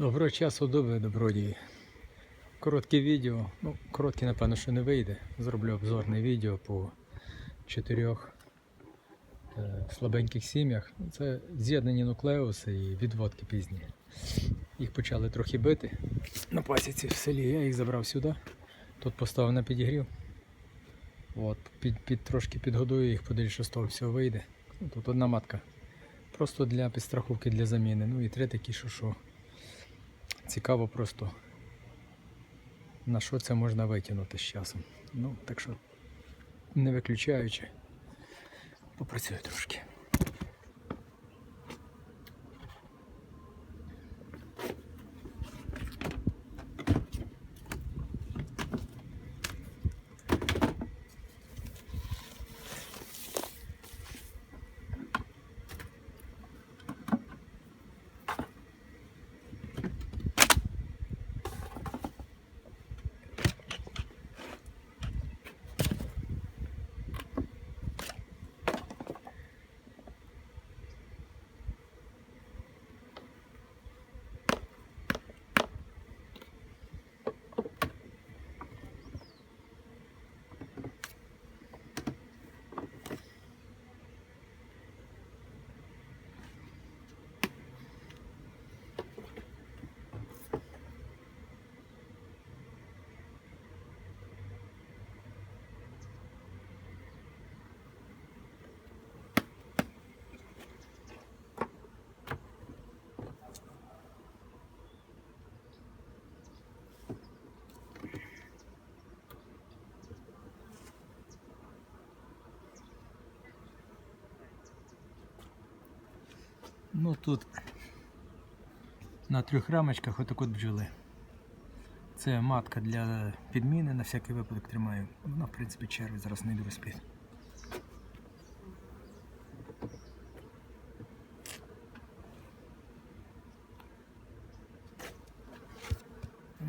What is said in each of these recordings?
Доброго часу доби, добродії. Коротке відео. Ну, коротке, напевно, що не вийде. Зроблю обзорне відео по чотирьох е, слабеньких сім'ях. Це з'єднані нуклеуси і відводки пізні. Їх почали трохи бити на пасіці в селі. Я їх забрав сюди. Тут поставив на підігрів. От, під, під, трошки підгодую їх, подивлюсь, з того всього вийде. Тут одна матка. Просто для підстраховки для заміни. Ну і три такі, що що. Цікаво просто на що це можна витягнути з часом. Ну, так що, не виключаючи, попрацюю трошки. Ну тут на трьох рамочках отак от бджоли. Це матка для підміни, на всякий випадок тримаю. Вона, в принципі, черві зараз не йду розпит.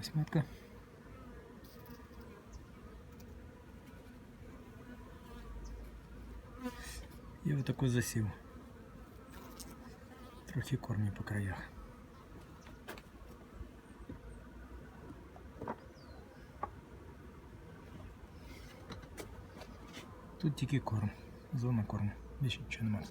Ось матка. І отаку засів. Трохи кормі по краях. Тут тільки корм, зона корму, більше нічого немає.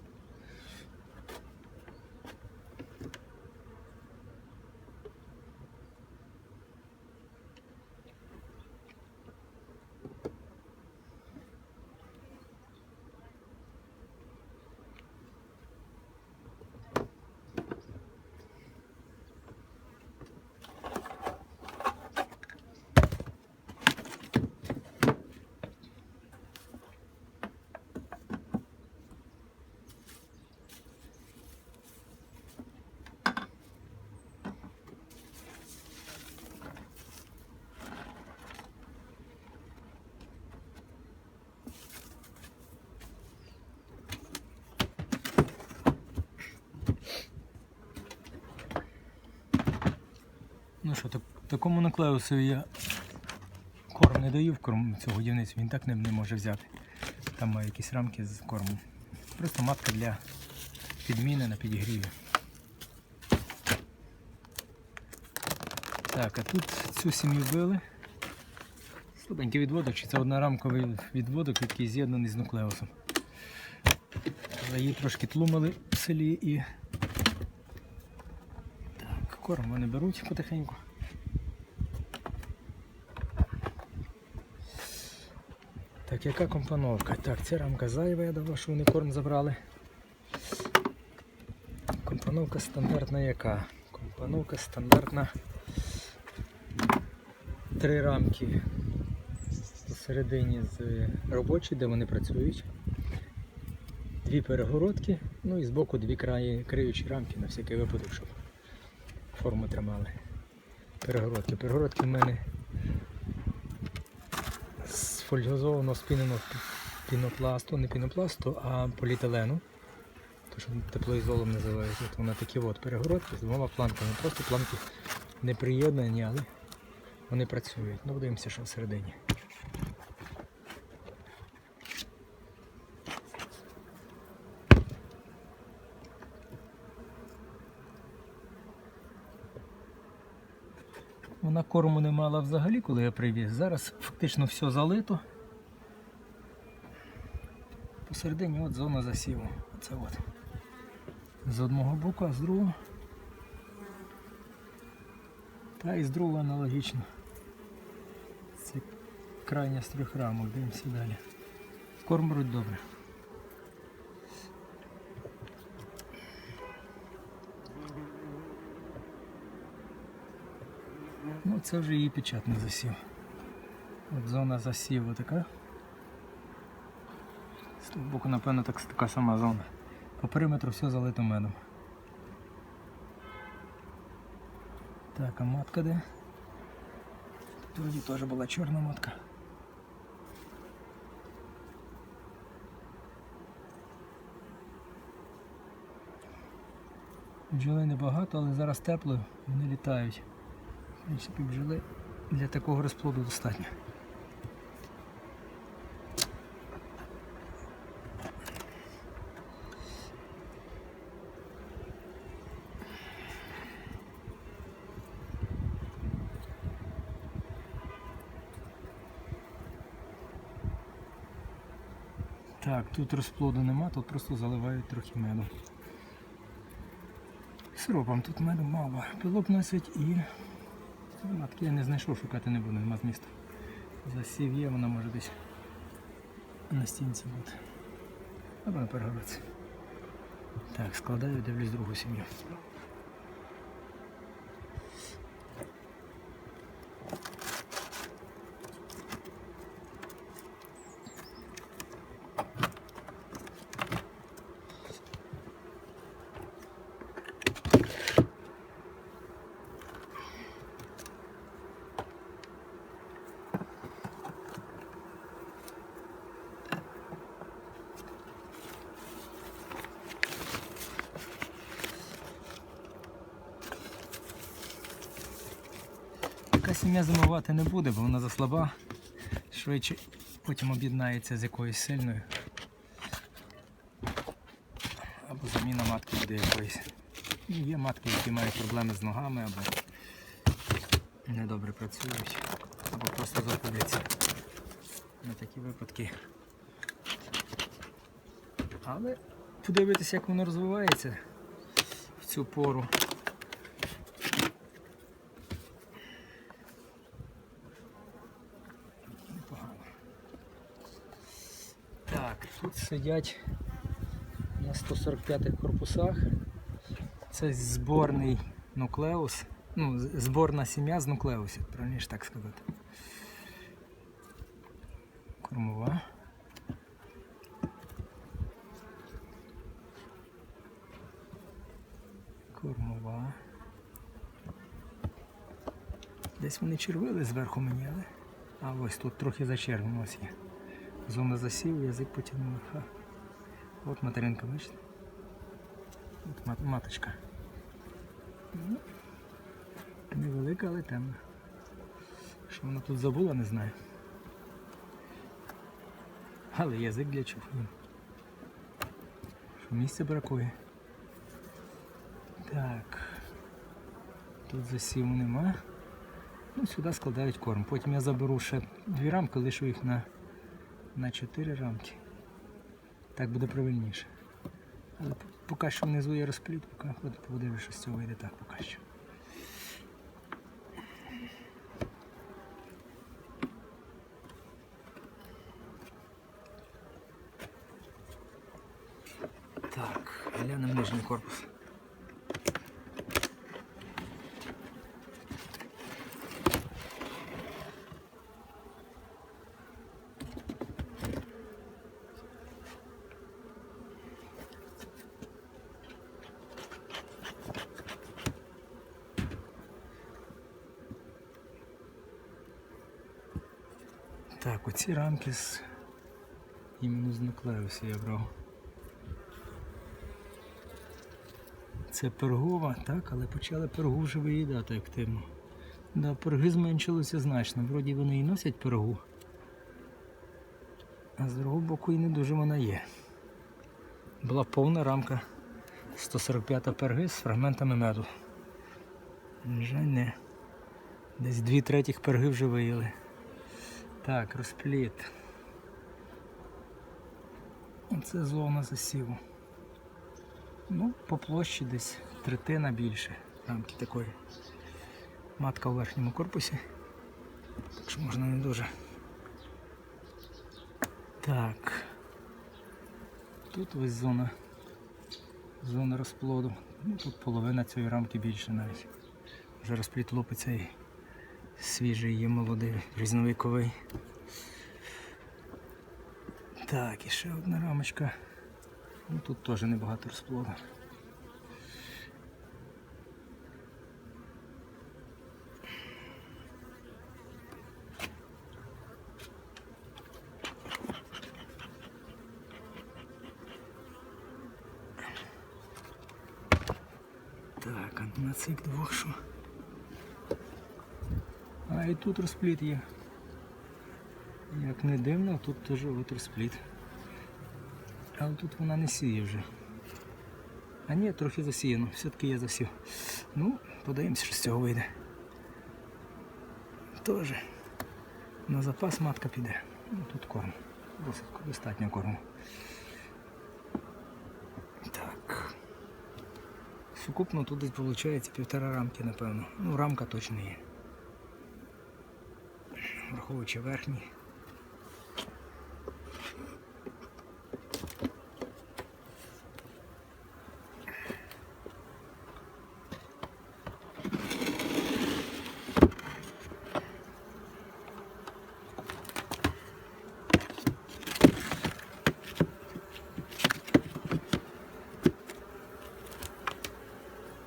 Ну що, так, такому нуклеусу я корм не даю в корм цього годівницю, він так не, не може взяти. Там має якісь рамки з кормом. Просто матка для підміни на підігріві. Так, а тут цю сім'ю били. Слабенький відводок, чи це однорамковий відводок, який з'єднаний з нуклеусом. Але її трошки тлумили в селі і корм вони беруть потихеньку. Так, яка компоновка? Так, ця рамка зайва, я думав, що вони корм забрали. Компоновка стандартна яка? Компоновка стандартна. Три рамки посередині з робочої, де вони працюють. Дві перегородки, ну і збоку дві краї криючі рамки на всякий випадок, щоб форму тримали. Перегородки. Перегородки в мене з фольгозованого спіненого пінопласту, не пінопласту, а поліетилену. То, що теплоізолом називається. От вона такі от перегородки з двома планками. Просто планки не приєднані, але вони працюють. Ну, подивимося, що всередині. Вона корму не мала взагалі, коли я привіз. Зараз фактично все залито. Посередині от зона засіву. Оце от. З одного боку, а з другого. Та і з другого аналогічно. Це крайня з трьох рамок, дивимося далі. Корм беруть добре. Це вже її печатний засів. От зона засіву така. З того боку, напевно, так, така сама зона. По периметру все залито медом. Так, а матка де? Тут вроді теж була чорна матка. Бджоли небагато, але зараз тепло, вони літають. В принципі, бджоли для такого розплоду достатньо. Так, тут розплоду нема, тут просто заливають трохи меду. Сиропом тут меду мало. Пилок носить і матки я не знайшов, шукати не буду, нема змісту. Засів є, вона може десь на стінці бути. Або на перегородці. Так, складаю, дивлюсь другу сім'ю. Сім'я зимувати не буде, бо вона заслаба. Швидше потім об'єднається з якоюсь сильною. Або заміна матки буде якоїсь. Ну, Є матки, які мають проблеми з ногами або недобре працюють, або просто загубляться. На такі випадки. Але подивитися, як воно розвивається в цю пору. Непогано. Так, тут сидять на 145 корпусах. Це зборний нуклеус. Ну, зборна сім'я з нуклеусів, правильніше так сказати. Кормова. Кормова. Десь вони червили зверху мені, але. А ось тут трохи зачервлено є. Зона засів, язик потягнув. От материнка, бачите? От мат- маточка. Ну, Невелика, але темна. Що вона тут забула, не знаю. Але язик для чого? Що місця бракує. Так. Тут засіву нема. Ну, сюди складають корм. Потім я заберу ще дві рамки, лишу їх на, на чотири рамки. Так буде правильніше. Але поки що внизу є розпліт, поки ходить, подивлюсь, що з цього вийде так поки що. Так, глянемо нижній корпус. Так, оці рамки з іменно з нуклеуса я брав. Це пергова, так, але почали пергу вже виїдати активно. Да, перги зменшилися значно. Вроді вони і носять пергу. А з другого боку і не дуже вона є. Була повна рамка 145 перги з фрагментами меду. На жаль, не, Десь дві третіх перги вже виїли. Так, розпліт. Оце зона засіву. Ну, по площі десь третина більше рамки такої. Матка у верхньому корпусі. Так що можна не дуже. Так. Тут ось зона. Зона розплоду. Ну, тут половина цієї рамки більше навіть. Вже розпліт лопиться і свіжий є молодий, різновиковий. Так, і ще одна рамочка. Ну, тут теж небагато розплоду. Так, а на цих двох що? А і тут розпліт є. Як не дивно, тут теж от розпліт. Але тут вона не сіє вже. А ні, трохи засіяно, все-таки я засів. Ну, подивимося, що з цього вийде. Тоже на запас матка піде. Ну, тут корм. Досить достатньо корму. Так. Сукупно тут десь виходить півтора рамки, напевно. Ну, рамка точно є. Враховуючи верхній.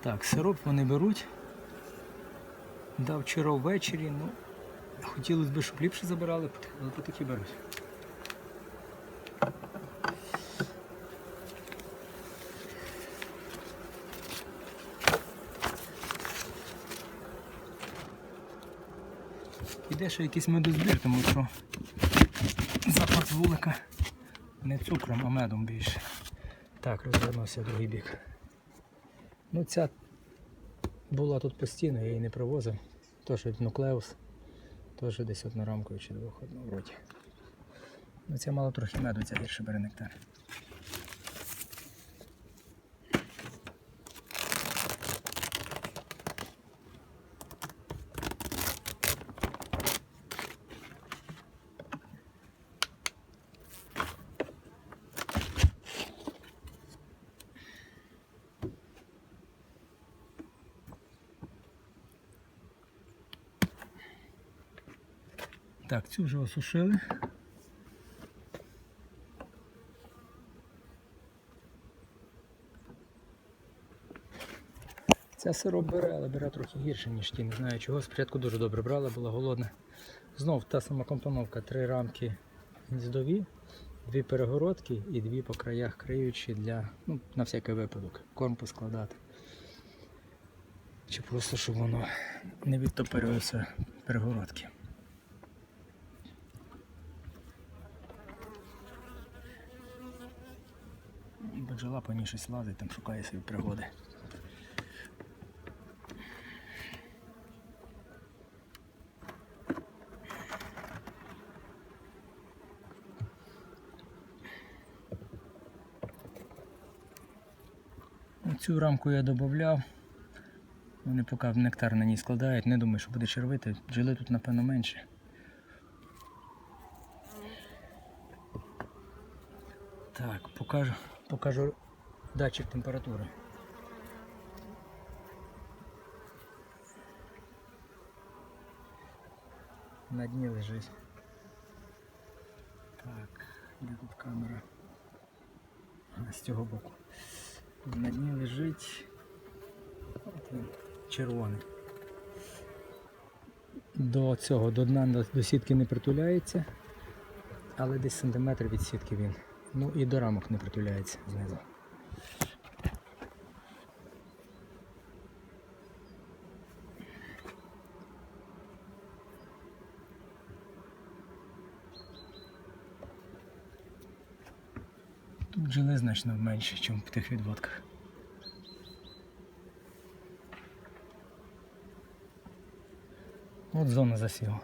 Так, сироп вони беруть. Дав вчора ввечері, ну, хотілося б, щоб ліпше забирали, але потихи беруть. Іде ще якийсь медозбір, тому що запах вулика не цукром, а медом більше. Так, розвернувся другий бік. Ну ця була тут постійно, я її не привозив. Від нуклеус. Теж десь одну рамкою чи двох одну вроді. Ну ця мала трохи меду, ця гірше бере нектар. Так, цю вже осушили. Ця сироп бере, але бере трохи гірше, ніж ті. Не знаю чого. Спочатку дуже добре брала, була голодна. Знов та сама компоновка, три рамки гніздові, дві перегородки і дві по краях криючі для, ну, на всякий випадок, корм поскладати. Чи просто щоб воно не відтопирювалося перегородки. Баджала по ній щось лазить, там шукає свої пригоди. Цю рамку я додавав. Вони поки нектар на ній складають, не думаю, що буде червити. Бджоли тут напевно менше. Так, покажу, покажу датчик температури. На дні лежить. Так, де тут камера? З цього боку. На дні лежить от він, червоний. До цього, до дна до- сітки не притуляється, але десь сантиметр від сітки він. Ну і до рамок не притуляється знизу. Тут бджоли значно менше, ніж в тих відводках. От зона засіву.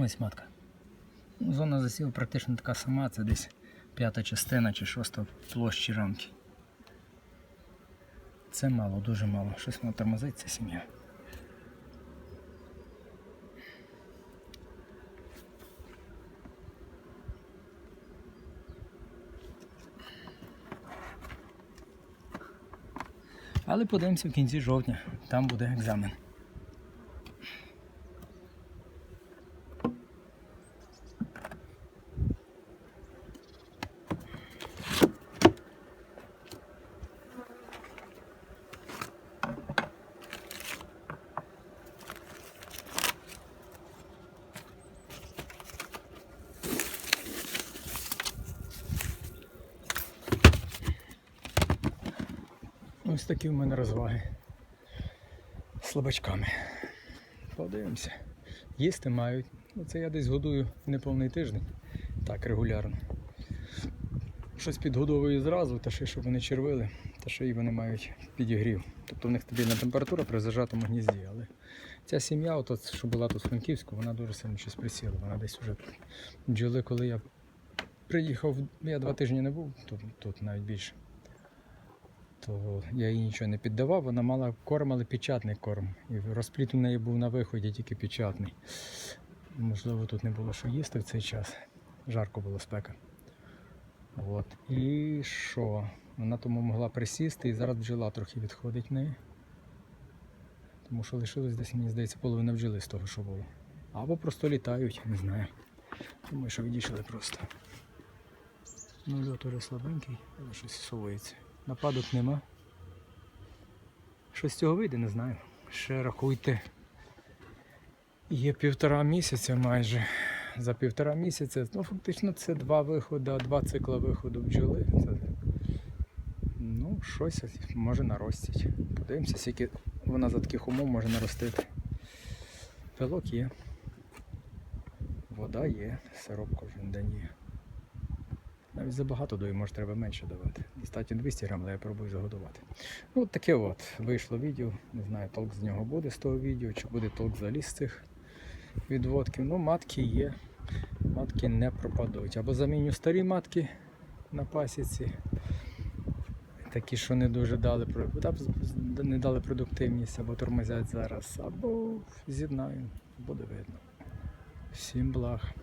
Ось матка. Зона засіву практично така сама, це десь п'ята частина чи шоста площі рамки. Це мало, дуже мало. Щось воно тормозить, ця сім'я. Але подивимося в кінці жовтня, там буде екзамен. Такі в мене розваги. Слабачками. Подивимося. Їсти мають. Ну, це я десь годую неповний тиждень. Так, регулярно. Щось підгодовую зразу, та ще щоб вони червили, та ще й вони мають підігрів. Тобто в них стабільна температура при зажатому гнізді. Але ця сім'я, от, що була тут в Франківську, вона дуже сильно щось присіла. Вона десь вже. Бджоли, коли я приїхав, я два тижні не був, тут, тут навіть більше то я їй нічого не піддавав, вона мала корм, але печатний корм. І розпліт у неї був на виході тільки печатний. Можливо, тут не було що їсти в цей час. Жарко було спека. От. І що? Вона тому могла присісти і зараз бджола трохи відходить в неї. Тому що лишилось десь, мені здається, половина бджоли з того, що було. Або просто літають, не знаю. Думаю, що відійшли просто. Ну, льот уже слабенький, але щось совується. Нападок нема. Що з цього вийде, не знаю. Ще рахуйте. Є півтора місяця майже. За півтора місяця, ну фактично це два виходи, два цикла виходу бджоли. Це, ну, щось може наростить. Подивимося, скільки вона за таких умов може наростити. Пилок є. Вода є, сироп кожен день є. Навіть забагато даю, може треба менше давати. Достатньо 200 грам, але я пробую загодувати. Ну, от таке от вийшло відео. Не знаю, толк з нього буде з того відео, чи буде толк взагалі з цих відводків. Ну, матки є. Матки не пропадуть. Або заміню старі матки на пасіці. Такі, що не дуже дали не дали продуктивність, або тормозять зараз, або з'єднаю, буде видно. Всім благ.